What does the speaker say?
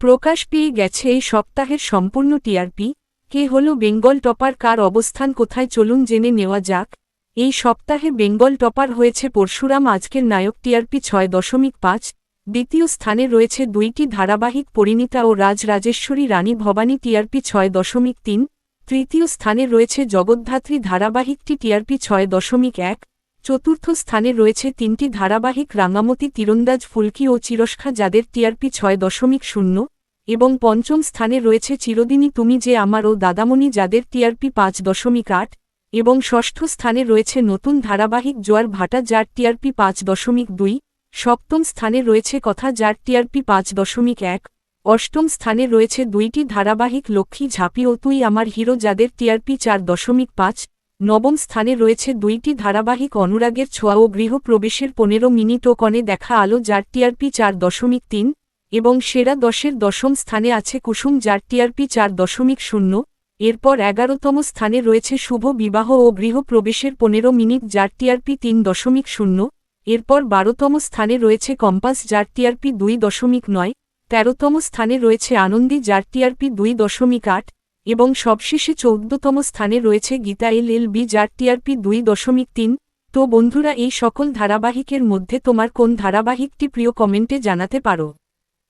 প্রকাশ পেয়ে গেছে এই সপ্তাহের সম্পূর্ণ টিআরপি। কে হল বেঙ্গল টপার? কার অবস্থান? কোথায়? চলুন জেনে নেওয়া যাক। এই সপ্তাহে বেঙ্গল টপার হয়েছে পরশুরাম। আজকের নায়ক টিআরপি ছয় দশমিক পাঁচ। দ্বিতীয় স্থানে রয়েছে দুইটি ধারাবাহিক পরিণীতা ও রাজ রাজেশ্বরী রানী ভবানী টিআরপি ছয় দশমিক তিন। তৃতীয় স্থানে রয়েছে জগদ্ধাত্রী ধারাবাহিকটি টিআরপি ছয় দশমিক এক। চতুর্থ স্থানে রয়েছে তিনটি ধারাবাহিক রাঙামতি তীরন্দাজ ফুলকি ও চিরস্খা যাদের টিআরপি ছয় দশমিক শূন্য, এবং পঞ্চম স্থানে রয়েছে চিরদিনই তুমি যে আমার ও দাদামণি যাদের টিআরপি পাঁচ দশমিক আট, এবং ষষ্ঠ স্থানে রয়েছে নতুন ধারাবাহিক জোয়ার ভাটা যার টিআরপি পাঁচ দশমিক দুই, সপ্তম স্থানে রয়েছে কথা যার টিআরপি পাঁচ দশমিক এক, অষ্টম স্থানে রয়েছে দুইটি ধারাবাহিক লক্ষ্মী ঝাঁপি ও তুই আমার হিরো যাদের টিআরপি চার দশমিক পাঁচ নবম স্থানে রয়েছে দুইটি ধারাবাহিক অনুরাগের ছোঁয়া ও গৃহপ্রবেশের পনেরো মিনিট ও কনে দেখা আলো, যার টিআরপি চার দশমিক তিন এবং সেরা দশের দশম স্থানে আছে কুসুম, যার টিআরপি চার দশমিক শূন্য। এরপর এগারোতম স্থানে রয়েছে শুভ বিবাহ ও গৃহপ্রবেশের পনেরো মিনিট, যার টিআরপি তিন দশমিক শূন্য। এরপর বারোতম স্থানে রয়েছে কম্পাস, যার টিআরপি দুই দশমিক নয়। তেরোতম স্থানে রয়েছে আনন্দী, যার টিআরপি দুই দশমিক আট। এবং সবশেষে চৌদ্দতম স্থানে রয়েছে গীতা এল এল বি যার টিআরপি দুই দশমিক তিন। তো বন্ধুরা, এই সকল ধারাবাহিকের মধ্যে তোমার কোন ধারাবাহিকটি প্রিয় কমেন্টে জানাতে পারো।